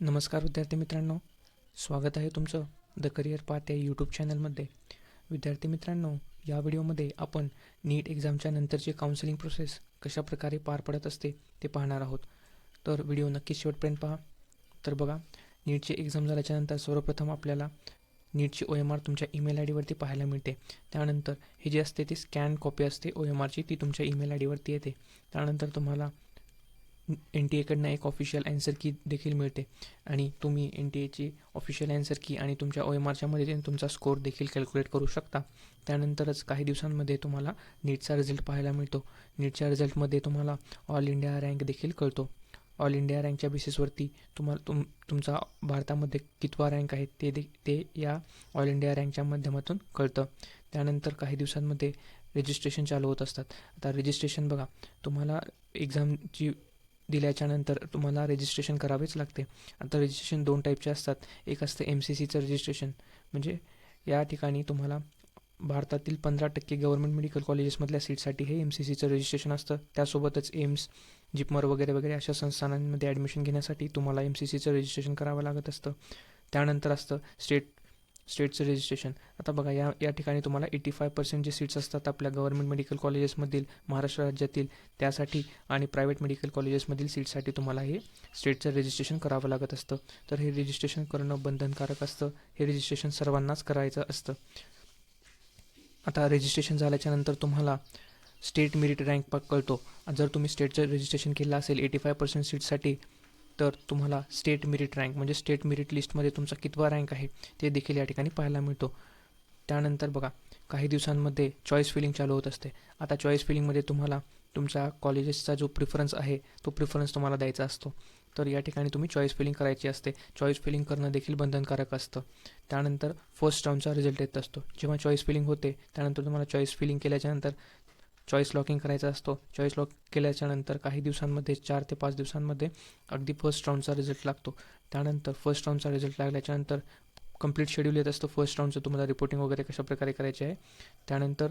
नमस्कार विद्यार्थी मित्रांनो स्वागत आहे तुमचं द करिअर पाथ या यूट्यूब चॅनलमध्ये विद्यार्थी मित्रांनो या व्हिडिओमध्ये आपण नीट एक्झामच्या नंतरची काउन्सिलिंग प्रोसेस कशाप्रकारे पार पडत असते ते पाहणार आहोत. तर व्हिडिओ नक्कीच शेवटपर्यंत पहा. तर बघा नीटची एक्झाम झाल्याच्यानंतर सर्वप्रथम आपल्याला नीटची ओ एम आर तुमच्या ईमेल आय डीवरती पाहायला मिळते. त्यानंतर हे जे असते ती स्कॅन कॉपी असते ओ एम आरची ती तुमच्या ईमेल आय डीवरती येते. त्यानंतर तुम्हाला एन टी एकडनं एक ऑफिशियल ॲन्सर की देखील मिळते. आणि तुम्ही एन टी एची ऑफिशियल ॲन्सर की आणि तुमच्या ओ एम आरच्या मदतीने तुमचा स्कोर देखील कॅल्क्युलेट करू शकता. त्यानंतरच काही दिवसांमध्ये तुम्हाला नीटचा रिझल्ट पाहायला मिळतो. नीटच्या रिझल्टमध्ये तुम्हाला ऑल इंडिया रँक देखील कळतो. ऑल इंडिया रँकच्या बेसिसवरती तुम्हाला तुम तुमचा भारतामध्ये कितवा रँक आहे ते दे ते या ऑल इंडिया रँकच्या माध्यमातून कळतं. त्यानंतर काही दिवसांमध्ये रजिस्ट्रेशन चालू होत असतात. आता रजिस्ट्रेशन बघा. तुम्हाला एक्झामची दिल्याच्यानंतर तुम्हाला रजिस्ट्रेशन करावेच लागते. आता रजिस्ट्रेशन दोन टाईपचे असतात. एक असतं एम सी सीचं रजिस्ट्रेशन म्हणजे या ठिकाणी तुम्हाला भारतातील पंधरा टक्के गव्हर्मेंट मेडिकल कॉलेजेसमधल्या सीटसाठी हे एम सी सीचं रजिस्ट्रेशन असतं. त्यासोबतच एम्स जिपमर वगैरे वगैरे अशा संस्थानांमध्ये ॲडमिशन घेण्यासाठी तुम्हाला एम सी सीचं रजिस्ट्रेशन करावं लागत असतं. त्यानंतर असतं स्टेट स्टेटचं रजिस्ट्रेशन आता बघा या या ठिकाणी तुम्हाला एटी फाय पर्सेंट जे सीट्स असतात आपल्या गव्हर्मेंट मेडिकल कॉलेजेसमधील महाराष्ट्र राज्यातील त्यासाठी आणि प्रायव्हेट मेडिकल कॉलेजेसमधील सीटसाठी तुम्हाला हे स्टेटचं रजिस्ट्रेशन करावं लागत असतं. तर हे रजिस्ट्रेशन करणं बंधनकारक असतं. हे रजिस्ट्रेशन सर्वांनाच करायचं असतं. आता रजिस्ट्रेशन झाल्याच्यानंतर तुम्हाला स्टेट मेरिट रँक कळतो जर तुम्ही स्टेटचं रजिस्ट्रेशन केलं असेल एटी फाय पर्सेंट सीटसाठी तर तुम्हाला स्टेट मेरिट रँक म्हणजे स्टेट मेरिट लिस्टमध्ये तुमचा कितवा रँक आहे ते देखील या ठिकाणी पाहायला मिळतो. त्यानंतर बघा काही दिवसांमध्ये चॉईस फिलिंग चालू होत असते. आता चॉईस फिलिंगमध्ये तुम्हाला तुमच्या कॉलेजेसचा जो प्रिफरन्स आहे तो प्रिफरन्स तुम्हाला द्यायचा असतो. तर या ठिकाणी तुम्ही चॉईस फिलिंग करायची असते. चॉईस फिलिंग करणं देखील बंधनकारक असतं. त्यानंतर फर्स्ट राऊंडचा रिझल्ट येत असतो. जेव्हा चॉईस फिलिंग होते त्यानंतर तुम्हाला चॉईस फिलिंग केल्याच्यानंतर चॉईस लॉकिंग करायचा असतो. चॉईस लॉक केल्याच्यानंतर काही दिवसांमध्ये चार ते पाच दिवसांमध्ये अगदी फर्स्ट राऊंडचा रिझल्ट लागतो. त्यानंतर फर्स्ट राऊंडचा रिझल्ट लागल्याच्यानंतर कंप्लीट शेड्यूल येत असतं. फर्स्ट राऊंडचं तुम्हाला रिपोर्टिंग वगैरे कशा प्रकारे करायचे आहे? त्यानंतर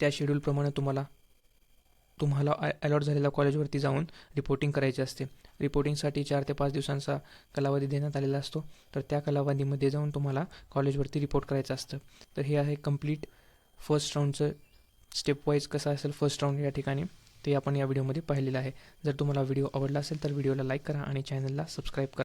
त्या शेड्यूलप्रमाणे तुम्हाला तुम्हाला अलॉट झालेल्या कॉलेजवरती जाऊन रिपोर्टिंग करायची असते. रिपोर्टिंगसाठी चार ते पाच दिवसांचा कालावधी देण्यात आलेला असतो. तर त्या कालावधीमध्ये जाऊन तुम्हाला कॉलेजवरती रिपोर्ट करायचं असतं. तर हे आहे कंप्लीट फर्स्ट राऊंडचं स्टेप वाईज कसं असेल फर्स्ट राऊंड या ठिकाणी ते आपण या व्हिडिओमध्ये पाहिलेलं आहे. जर तुम्हाला व्हिडिओ आवडला असेल तर व्हिडिओला लाईक करा आणि चॅनलला सबस्क्राईब करा.